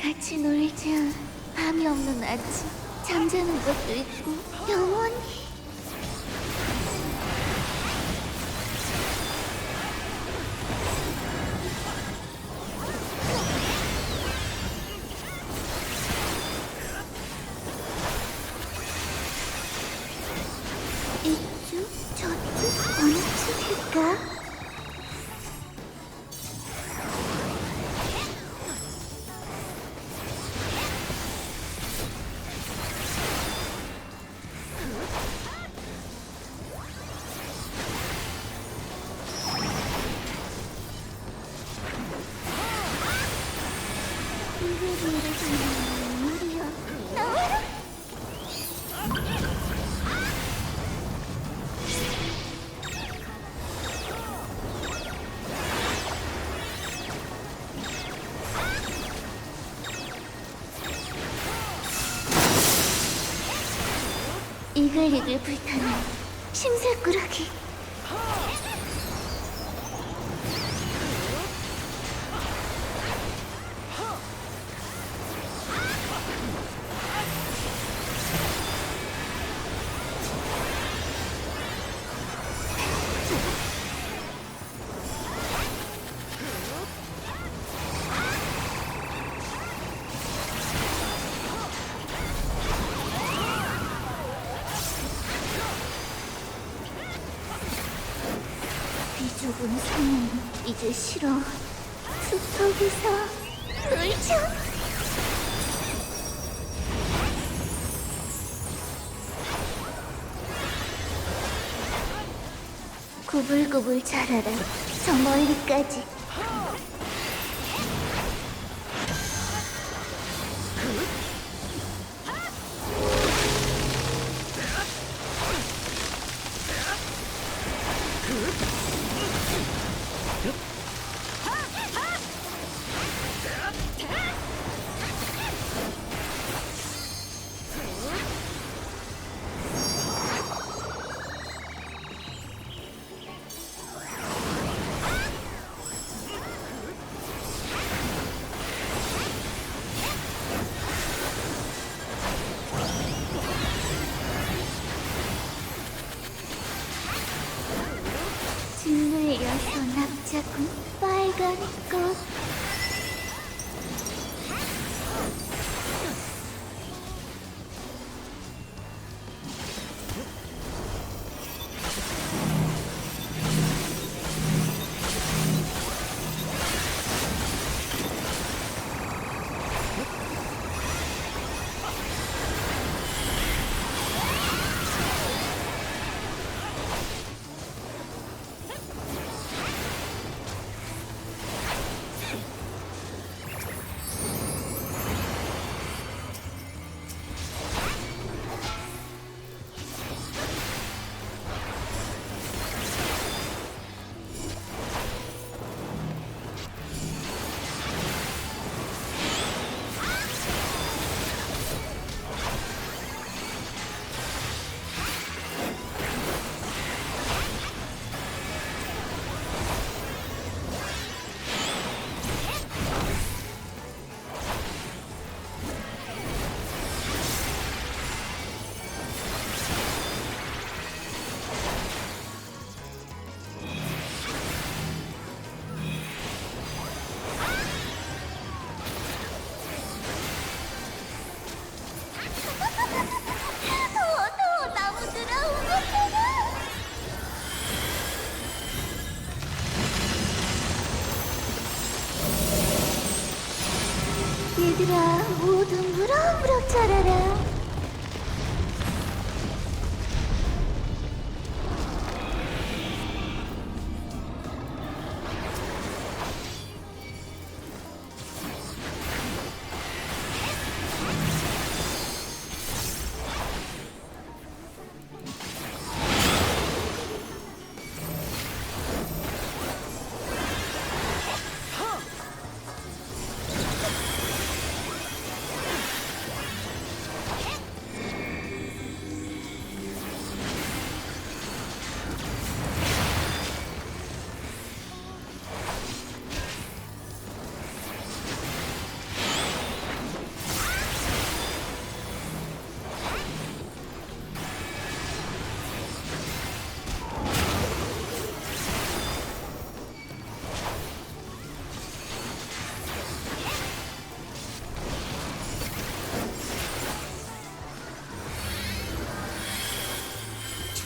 같이 놀자. 밤이 없는 아침. 잠자는 것도 있고 영원히. 이글이글 불타는 심살꾸러기 이제 싫어. 숲속에서 놀자 구불구불 자라라. 저 멀리까지 얘들아 모두 무럭무럭 자라라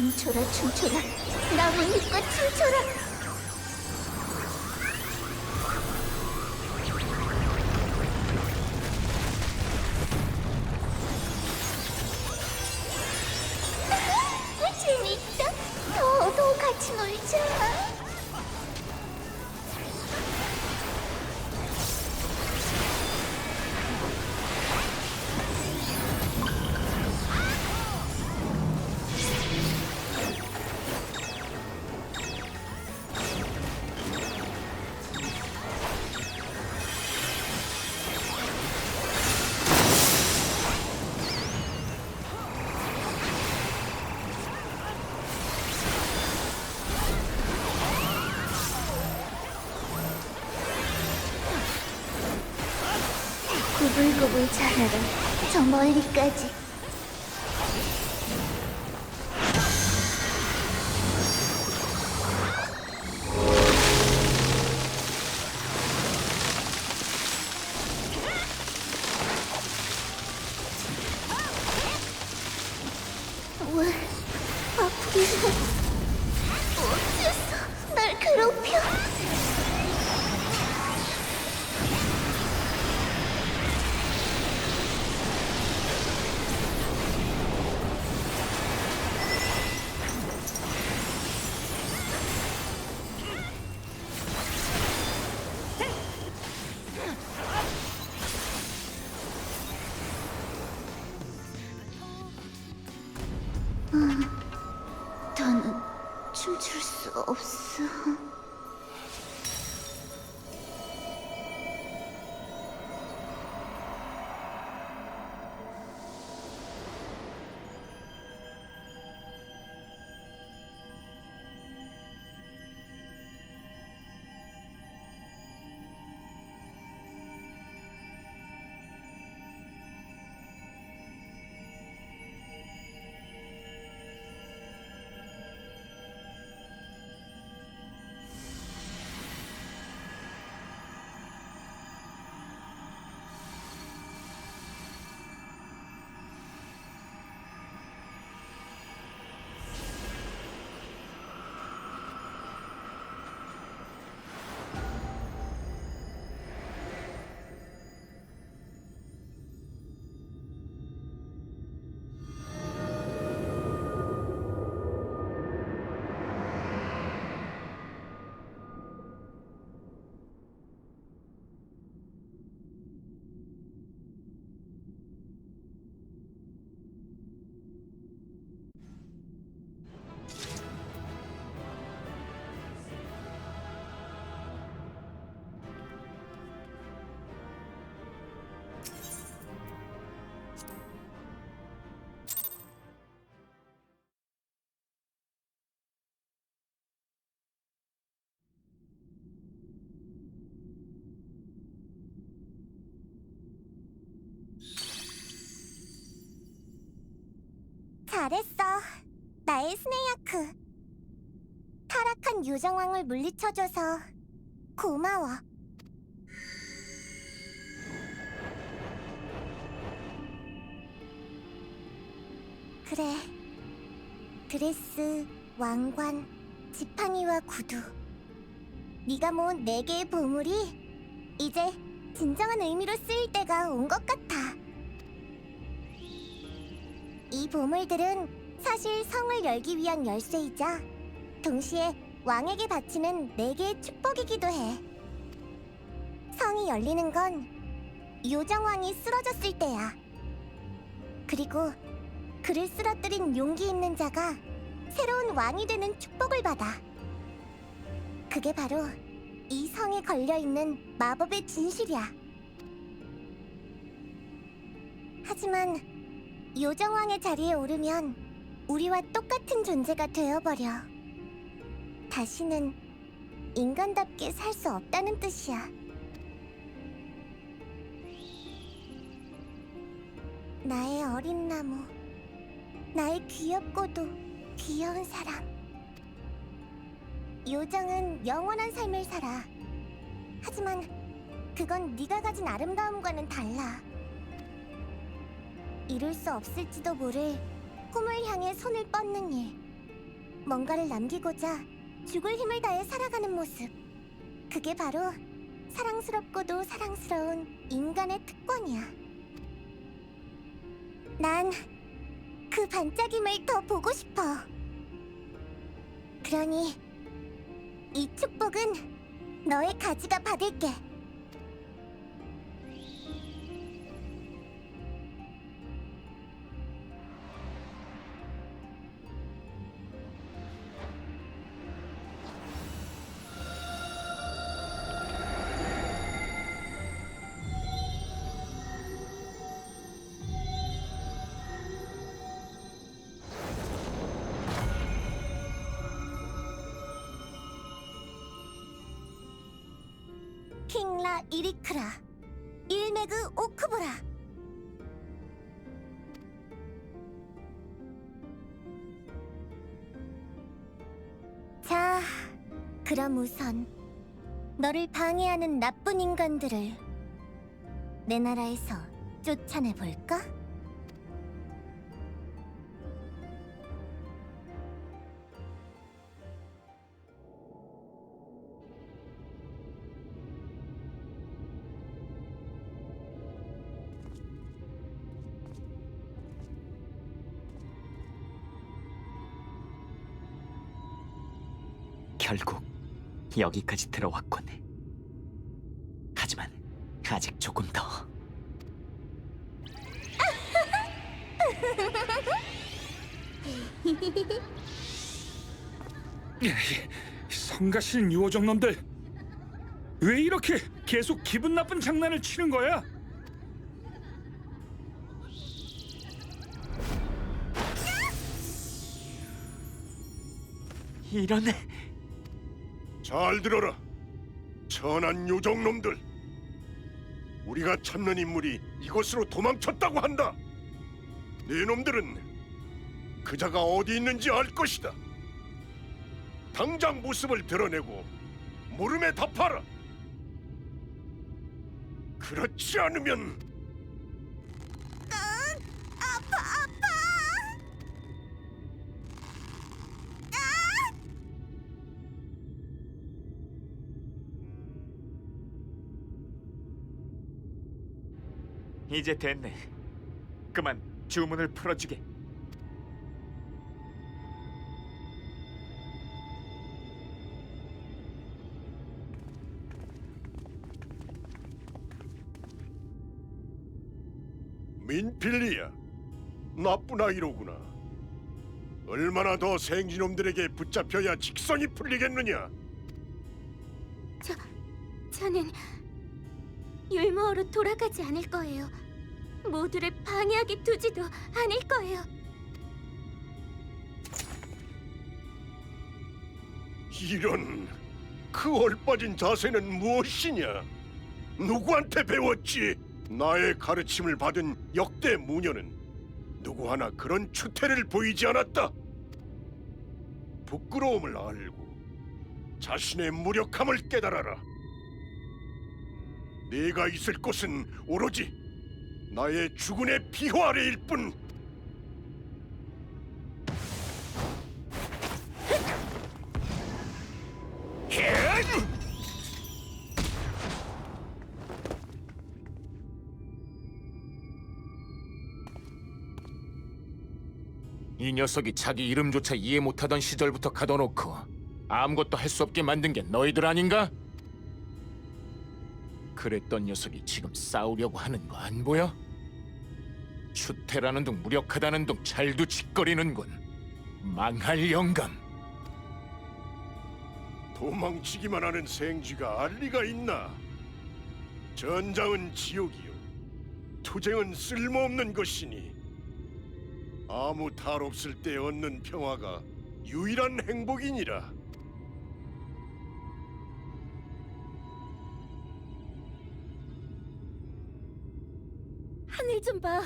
춤춰라 춤춰라. 나무 잎과 춤춰라. 아, 재밌다. 너도 같이 놀자 자라라 저 멀리까지 더는 춤출 수 없어. 잘했어. 나의 스네야크. 타락한 유정왕을 물리쳐줘서 고마워. 그래. 드레스, 왕관, 지팡이와 구두. 네가 모은 네 개의 보물이 이제 진정한 의미로 쓰일 때가 온 것 같아. 이 보물들은 사실 성을 열기 위한 열쇠이자 동시에 왕에게 바치는 네 개의 축복이기도 해. 성이 열리는 건 요정왕이 쓰러졌을 때야. 그리고 그를 쓰러뜨린 용기 있는 자가 새로운 왕이 되는 축복을 받아. 그게 바로 이 성에 걸려 있는 마법의 진실이야. 하지만 요정왕의 자리에 오르면 우리와 똑같은 존재가 되어버려. 다시는 인간답게 살 수 없다는 뜻이야. 나의 어린 나무, 나의 귀엽고도 귀여운 사람. 요정은 영원한 삶을 살아. 하지만 그건 네가 가진 아름다움과는 달라. 이룰 수 없을지도 모를 꿈을 향해 손을 뻗는 일. 뭔가를 남기고자 죽을 힘을 다해 살아가는 모습. 그게 바로 사랑스럽고도 사랑스러운 인간의 특권이야. 난 그 반짝임을 더 보고 싶어. 그러니 이 축복은 너의 가지가 받을게. 그럼 우선 너를 방해하는 나쁜 인간들을 내 나라에서 쫓아내 볼까? 여기까지 들어왔군. 하지만 아직 조금 더. 성가신 유호정 놈들 왜 이렇게 계속 기분 나쁜 장난을 치는 거야? 이런 잘 들어라. 천한 요정놈들. 우리가 찾는 인물이 이곳으로 도망쳤다고 한다. 네 놈들은 그자가 어디 있는지 알 것이다. 당장 모습을 드러내고 물음에 답하라. 그렇지 않으면 이제 됐네. 그만 주문을 풀어주게. 민필리야. 나쁜 아이로구나. 얼마나 더 생쥐놈들에게 붙잡혀야 직성이 풀리겠느냐? 저는 율무어로 돌아가지 않을 거예요. 모두를 방해하게 두지도 않을 거예요. 이런 그 얼빠진 자세는 무엇이냐? 누구한테 배웠지? 나의 가르침을 받은 역대 무녀는 누구 하나 그런 추태를 보이지 않았다. 부끄러움을 알고 자신의 무력함을 깨달아라. 네가 있을 곳은 오로지 나의 주군의 비호 아래일 뿐. 이 녀석이 자기 이름조차 이해 못하던 시절부터 가둬놓고 아무것도 할 수 없게 만든 게 너희들 아닌가? 그랬던 녀석이 지금 싸우려고 하는 거 안 보여? 추태라는 둥 무력하다는 둥 잘도 짓거리는군 망할 영감 도망치기만 하는 생쥐가 알 리가 있나? 전장은 지옥이요, 투쟁은 쓸모없는 것이니 아무 탈 없을 때 얻는 평화가 유일한 행복이니라. 좀 봐.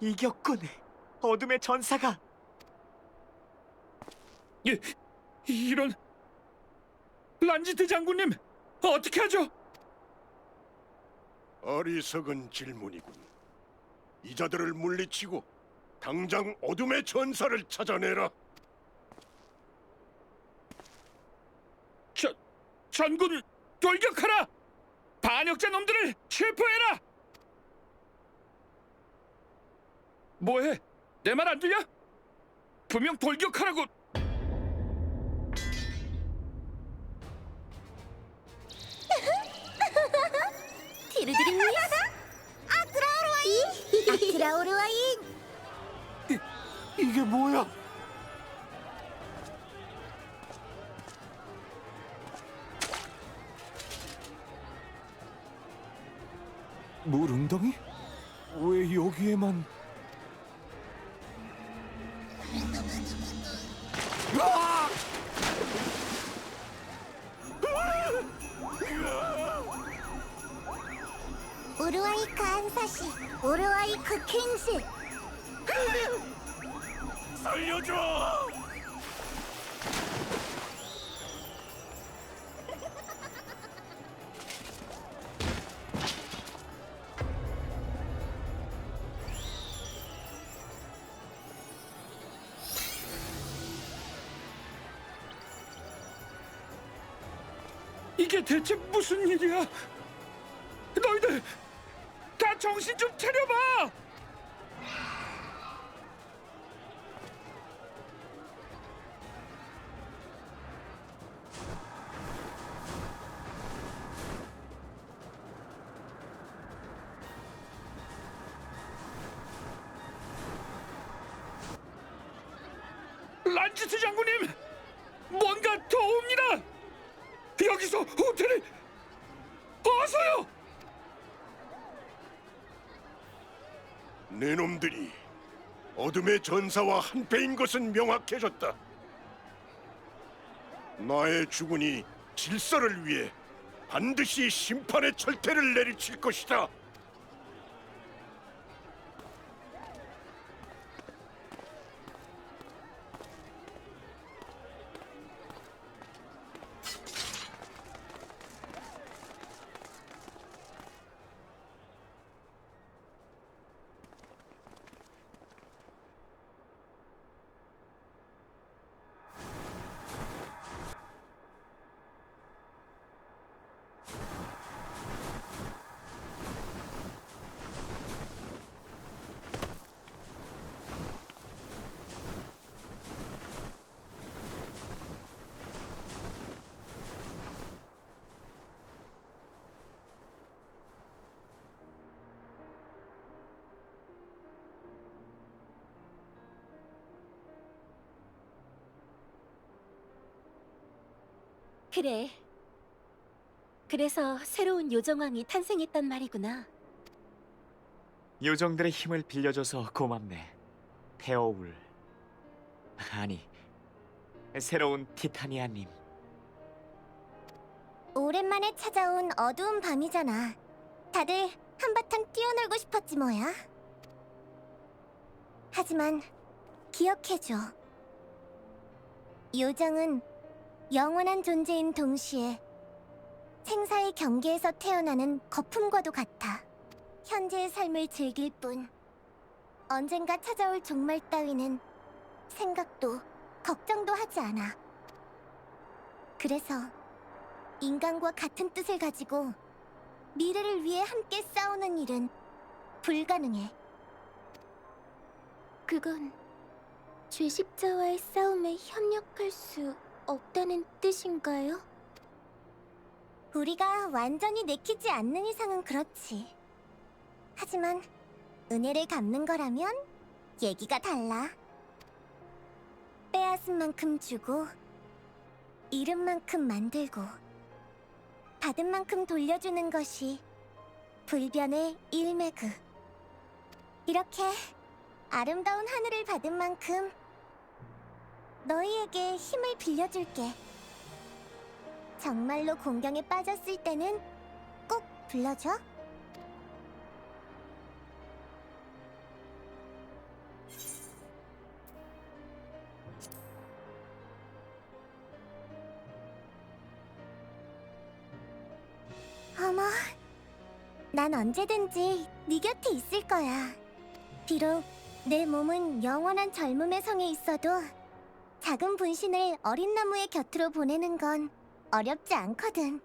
이겼군. 어둠의 전사가. 이, 이런 란지트 장군님 어떻게 하죠? 어리석은 질문이군. 이자들을 물리치고 당장 어둠의 전사를 찾아내라. 전 전군 돌격하라! 반역자 놈들을 체포해라! 뭐해? 내 말 안 들려? 분명 돌격하라고. 디르디르 아트라오르와인 아트라오르와인 이게 뭐야? 물웅덩이? 왜 여기에만? 우르와이크 한사시 우르와이크 퀸스 살려줘! 이게 대체 무슨 일이야? 너희들 다 정신 좀 차려봐! 란지스 장군님, 뭔가 더 옵니다. 여기서 호텔을 어서요! 내 놈들이 어둠의 전사와 한패인 것은 명확해졌다. 나의 주군이 질서를 위해 반드시 심판의 철퇴를 내리칠 것이다. 그래. 그래서 새로운 요정왕이 탄생했단 말이구나. 요정들의 힘을 빌려줘서 고맙네. 페어울. 아니, 새로운 티타니아님. 오랜만에 찾아온 어두운 밤이잖아 다들 한바탕 뛰어놀고 싶었지 뭐야 하지만 기억해줘 요정은 영원한 존재인 동시에 생사의 경계에서 태어나는 거품과도 같아 현재의 삶을 즐길 뿐 언젠가 찾아올 종말 따위는 생각도 걱정도 하지 않아 그래서 인간과 같은 뜻을 가지고 미래를 위해 함께 싸우는 일은 불가능해. 그건 죄 십자와의 싸움에 협력할 수 없다는 뜻인가요? 우리가 완전히 내키지 않는 이상은 그렇지. 하지만 은혜를 갚는 거라면 얘기가 달라. 빼앗은 만큼 주고 잃은 만큼 만들고 받은 만큼 돌려주는 것이 불변의 일매그. 이렇게 아름다운 하늘을 받은 만큼 너희에게 힘을 빌려줄게. 정말로 공경에 빠졌을 때는 꼭 불러줘. 어머, 난 언제든지 네 곁에 있을 거야. 비록 내 몸은 영원한 젊음의 성에 있어도 작은 분신을 어린 나무의 곁으로 보내는 건 어렵지 않거든.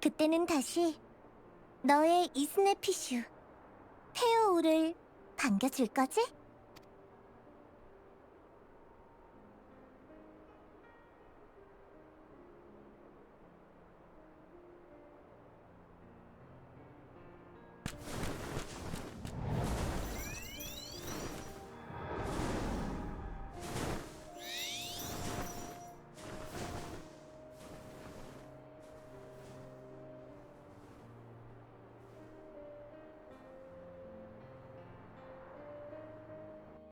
그때는 다시 너의 이스네피슈 페어우를 반겨줄 거지?